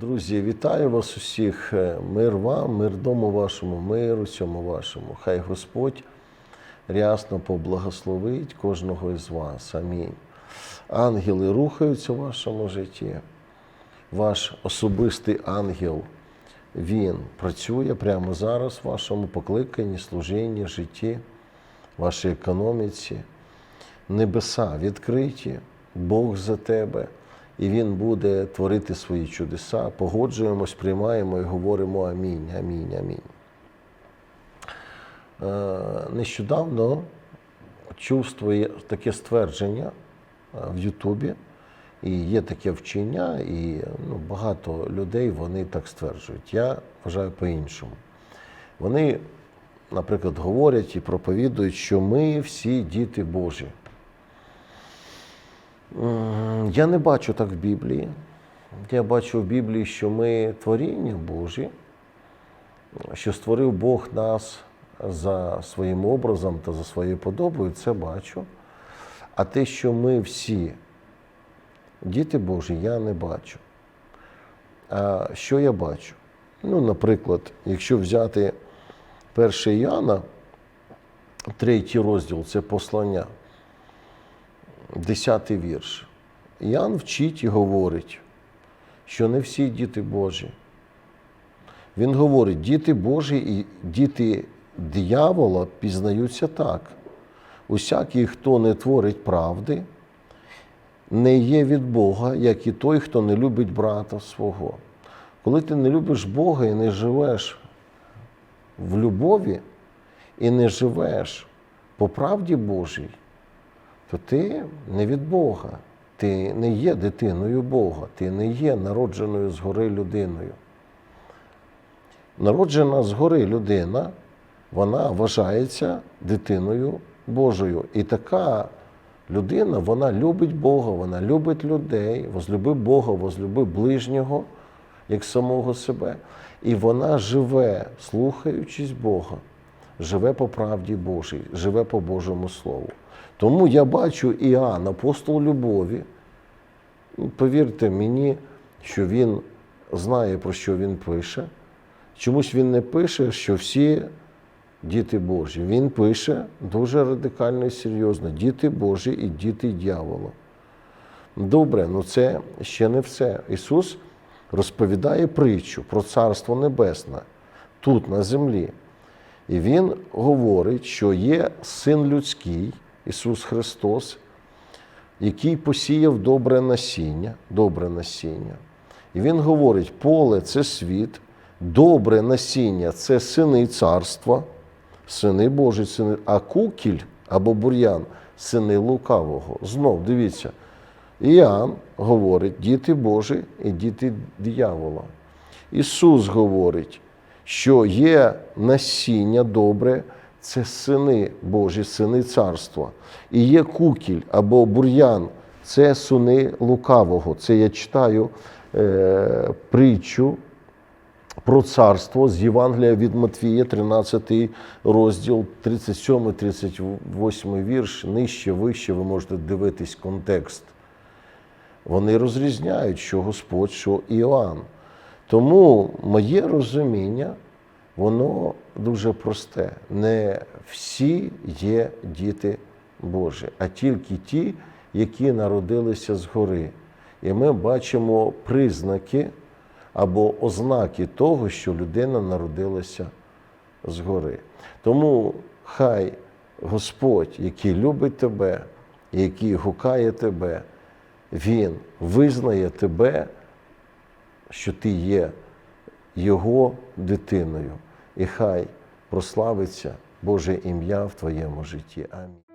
Друзі, вітаю вас усіх. Е, Мир вам, мир дому вашому, мир усьому вашому. Хай Господь рясно поблагословить кожного із вас. Амінь. Ангели рухаються в вашому житті. Ваш особистий ангел, він працює прямо зараз в вашому покликанні, служінні, житті, вашій економіці. Небеса відкриті, Бог за тебе, і Він буде творити свої чудеса. Погоджуємось, приймаємо і говоримо амінь, амінь, амінь. Е, Нещодавно чув таке ствердження е, в Ютубі, і є таке вчення, і ну, багато людей вони так стверджують. Я вважаю по-іншому. Вони, наприклад, говорять і проповідують, що ми всі діти Божі. Я не бачу так в Біблії. Я бачу в Біблії, що ми творіння Божі, що створив Бог нас за своїм образом та за своєю подобою, це бачу. А те, що ми всі діти Божі, я не бачу. А що я бачу? Ну, наприклад, якщо взяти 1 Іоанна, третій розділ це послання, 10 вірш. Іоанн вчить і говорить, що не всі діти Божі. Він говорить, діти Божі і діти диявола пізнаються так. Усякий, хто не творить правди, не є від Бога, як і той, хто не любить брата свого. Коли ти не любиш Бога і не живеш в любові, і не живеш по правді Божій, то ти не від Бога, ти не є дитиною Бога, ти не є народженою згори людиною. Народжена згори людина, вона вважається дитиною Божою. І така людина, вона любить Бога, вона любить людей, возлюби Бога, возлюби ближнього, як самого себе. І вона живе, слухаючись Бога, живе по правді Божій, живе по Божому Слову. Тому я бачу Іоанн, апостол любові. Повірте мені, що він знає, про що він пише. Чомусь він не пише, що всі діти Божі. Він пише дуже радикально і серйозно: діти Божі і діти дьявола. Добре, ну це ще не все. Ісус розповідає притчу про Царство Небесне тут, на землі. І Він говорить, що є син людський, Ісус Христос, який посіяв добре насіння, добре насіння. І Він говорить, поле це світ, добре насіння це сини царства, сини Божі, сини, а кукіль або бур'ян сини лукавого. Знов дивіться. Іоанн говорить, діти Божі і діти диявола. Ісус говорить, що є насіння добре, це сини Божі, сини царства. І є кукіль або бур'ян, це сини лукавого. Це я читаю е, притчу про царство з Євангелія від Матвія, 13 розділ, 37-38 вірш, нижче, вище, ви можете дивитись контекст. Вони розрізняють, що Господь, що Іоанн. Тому моє розуміння, воно дуже просте. Не всі є діти Божі, а тільки ті, які народилися згори. І ми бачимо признаки або ознаки того, що людина народилася згори. Тому хай Господь, який любить тебе, який гукає тебе, Він визнає тебе, що ти є Його дитиною, і хай прославиться Боже ім'я в твоєму житті. Амінь.